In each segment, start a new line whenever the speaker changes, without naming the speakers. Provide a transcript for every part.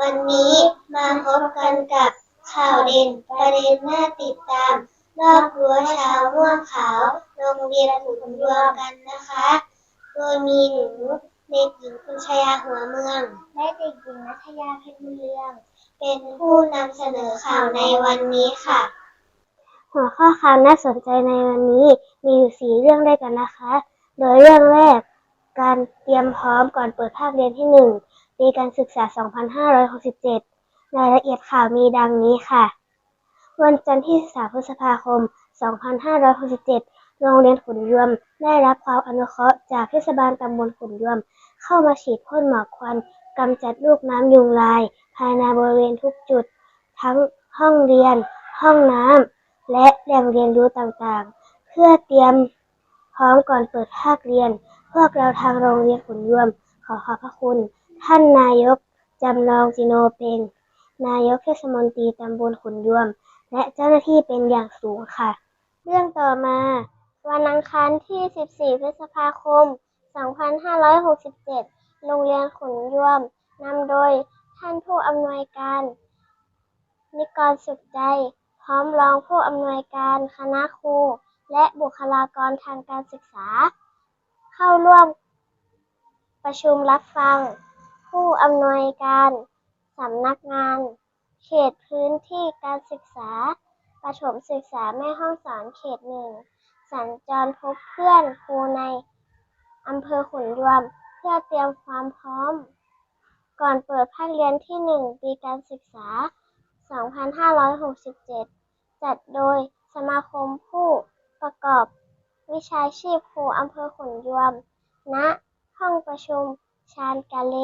วันนี้มาพบกันกับข่าวเด่นประเด็นน่าติดตาม รอบรั้วชาวม่วงขาวโรงเรียนขุนยวมกันนะคะ โดยมีหนูเด็กหญิงคุณชยาหัวเมือง และเด็กหญิงนัทยาเพชรบุญเรือง เป็นผู้นำเสนอข่าวในวันนี้ค่ะ หัวข้อข่าวน่าสนใจในวันนี้มีอยู่สี่เรื่องด้วยกันนะคะ โดยเรื่องแรกการเตรียมพร้อมก่อนเปิดภาคเรียนที่หนึ่ง ปีการศึกษา 2567 รายละเอียดข่าวมีดังนี้ค่ะ วันจันทร์ที่ 3 พฤษภาคม 2567 โรงเรียนขุนยวมได้รับความอนุเคราะห์จากเทศบาลตำบลขุนยวม เข้ามาฉีดพ่นหมอกควันกำจัดลูกน้ำยุงลาย ภายในบริเวณทุกจุด ทั้งห้องเรียน ห้องน้ำ และแหล่งเรียนรู้ต่างๆ เพื่อเตรียมพร้อมก่อนเปิดภาคเรียน พวกเราทางโรงเรียนขุนยวมขอขอบพระคุณ ท่านนายกจำลองจิโนเปงนายกเทศมนตรีตำบลขุนยวม และเจ้าหน้าที่เป็นอย่างสูงค่ะ เรื่องต่อมา วันอังคารที่ 14 พฤษภาคม 2567 โรงเรียนขุนยวมนำโดยท่านผู้อำนวยการ นิกรสุขใจ พร้อมรองผู้อำนวยการคณะครู และบุคลากรทางการศึกษา เข้าร่วมประชุมรับฟัง ผู้อำนวยการสำนักงาน เขตพื้นที่การศึกษา ประถมศึกษาแม่ห้องสอนเขตหนึ่งสัญจรพบเพื่อนครูในอำเภอขุนยวม เพื่อเตรียมความพร้อม ก่อนเปิดภาคเรียนที่หนึ่งปีการศึกษา 2567 จัดโดยสมาคมผู้ประกอบวิชาชีพครูอำเภอขุนยวมณห้องประชุมชานกาเล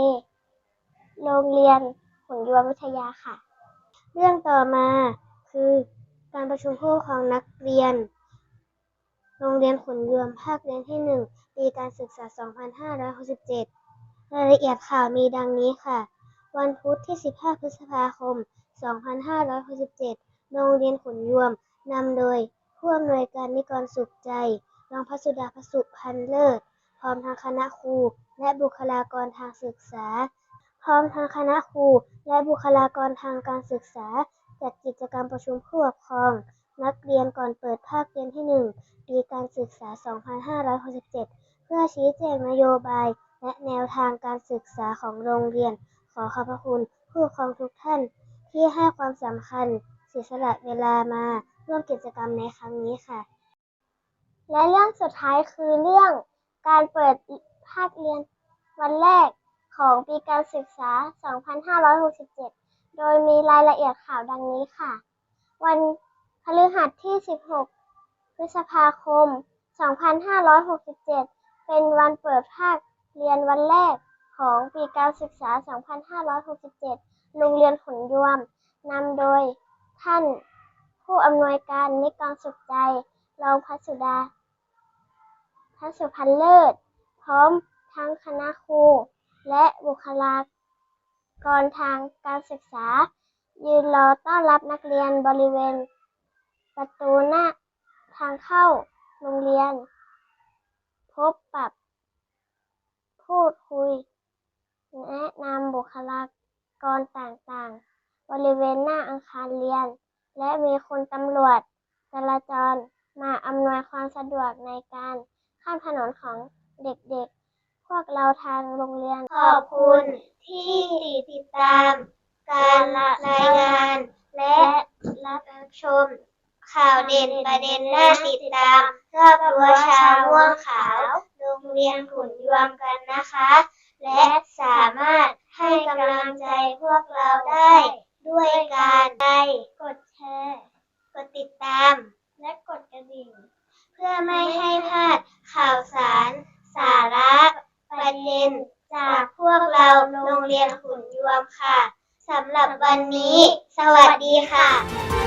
โรงเรียนขุนยวมวิทยาค่ะ เรื่องต่อมาคือการประชุมผู้ปกครองนักเรียน โรงเรียนขุนยวมภาคเรียนที่1ปีการศึกษา 2567 รายละเอียดข่าวมีดังนี้ค่ะ วันพุธที่ 15 พฤษภาคม 2567 โรงเรียนขุนยวมนำโดยผู้อำนวยการนิกรสุขใจ รองพัสุดาพสุพันเลิศ พร้อมทางคณะครู และบุคลากรทางศึกษา ร้อมทางคณะครู และบุคลากรทางการศึกษา จัดกิจกรรมประชุมผู้ปกครอง นักเรียนก่อนเปิดภาคเรียนที่ 1 ปีการศึกษา 2567 เพื่อชี้แจงนโยบาย และแนวทางการศึกษาของโรงเรียน ขอขอบพระคุณผู้ปกครองทุกท่าน ที่ให้ความสำคัญเสียสละเวลามาร่วมกิจกรรมในครั้งนี้ค่ะ และเรื่องสุดท้ายคือเรื่องการเปิดภาคเรียนวันแรก ของปีการศึกษา 2567 โดยมีรายละเอียดข่าวดังนี้ค่ะ วันพฤหัสที่ 16 พฤษภาคม 2567 เป็นวันเปิดภาคเรียนวันแรกของปีการศึกษา 2567 โรงเรียนขนยวม นำโดยท่านผู้อำนวยการนิกรสุขใจ รองพัสุดาพัสุพันเลิศ พร้อมทั้งคณะครู และบุคลากรทางการศึกษา ยืนรอต้อนรับนักเรียนบริเวณ ประตูหน้าทางเข้าโรงเรียน พบปรับ พูดคุย แนะนำบุคลากรต่างๆ บริเวณหน้าอาคารเรียน และมีคุณตำรวจจราจรมาอำนวยความสะดวกในการข้ามถนนของเด็กๆ พวกเราทางโรงเรียน ขอบคุณที่ติดตาม การรายงาน และรับชม ข่าวเด่นประเด็นน่าติดตามรอบรัวชาวม่วงขาว โรงเรียนขุนยวมกันนะคะ และสามารถให้กำลังใจพวกเราได้ ด้วยการไลค์กดแชร์กดติดตาม และกดกระดิ่ง เพื่อไม่ให้พลาดข่าวสารสาระ เย็น จากพวกเราโรงเรียนขุนยวมค่ะสำหรับวันนี้ สวัสดีค่ะ